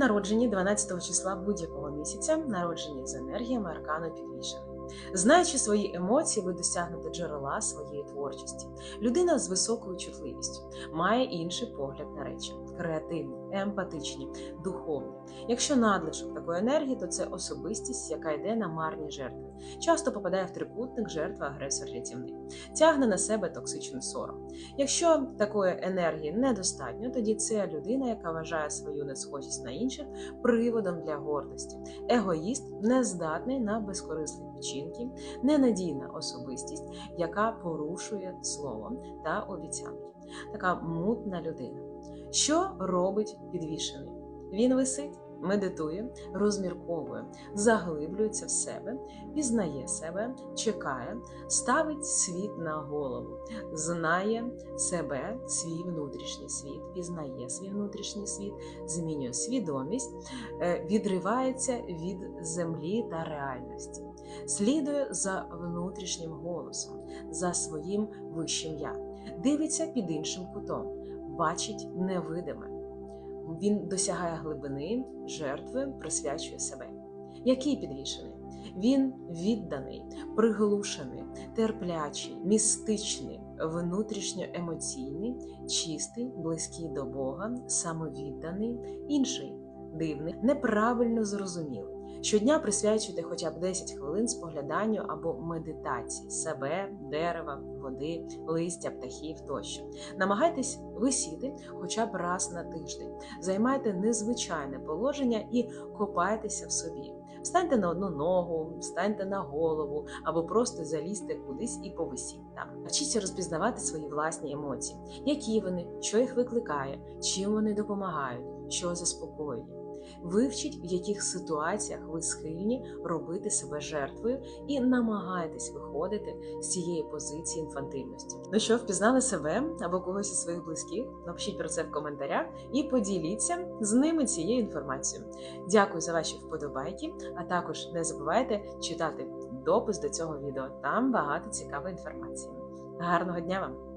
народжені 12 числа будь-якого місяця, народжені з енергіями аркану підвішений. Знаючи свої емоції, ви досягнете джерела своєї творчості. Людина з високою чутливістю має інший погляд на речі, креативні, емпатичні, духовні. Якщо надлишок такої енергії, то це особистість, яка йде на марні жертви. Часто попадає в трикутник жертва агресор рятівник, тягне на себе токсичний сором. Якщо такої енергії недостатньо, тоді це людина, яка вважає свою несхожість на інших приводом для гордості. Егоїст нездатний на безкорисні вчинки, ненадійна особистість, яка порушує слово та обіцянки. Така мутна людина. Що робить підвішений? Він висить, медитує, розмірковує, заглиблюється в себе, пізнає себе, чекає, ставить світ на голову, знає себе, свій внутрішній світ, пізнає свій внутрішній світ, змінює свідомість, е, відривається від землі та реальності, слідує за внутрішнім голосом, за своїм вищим я, дивиться під іншим кутом, бачить невидиме. Він досягає глибини, жертви, присвячує себе. Який підвішений? Він відданий, приглушений, терплячий, містичний, внутрішньо емоційний, чистий, близький до Бога, самовідданий, інший, дивний, неправильно зрозумілий. Щодня присвячуйте хоча б 10 хвилин спогляданню або медитації себе, дерева, води, листя, птахів тощо. Намагайтесь висіти хоча б раз на тиждень. Займайте незвичайне положення і копайтеся в собі. Встаньте на одну ногу, встаньте на голову або просто залізьте кудись і повисіть там. Вчіться розпізнавати свої власні емоції, які вони, що їх викликає, чим вони допомагають, що заспокоює. Вивчіть, в яких ситуаціях ви схильні робити себе жертвою і намагайтесь виходити з цієї позиції інфантильності. Ну що, впізнали себе або когось із своїх близьких? Напишіть про це в коментарях і поділіться з ними цією інформацією. Дякую за ваші вподобайки, а також не забувайте читати допис до цього відео. Там багато цікавої інформації. Гарного дня вам!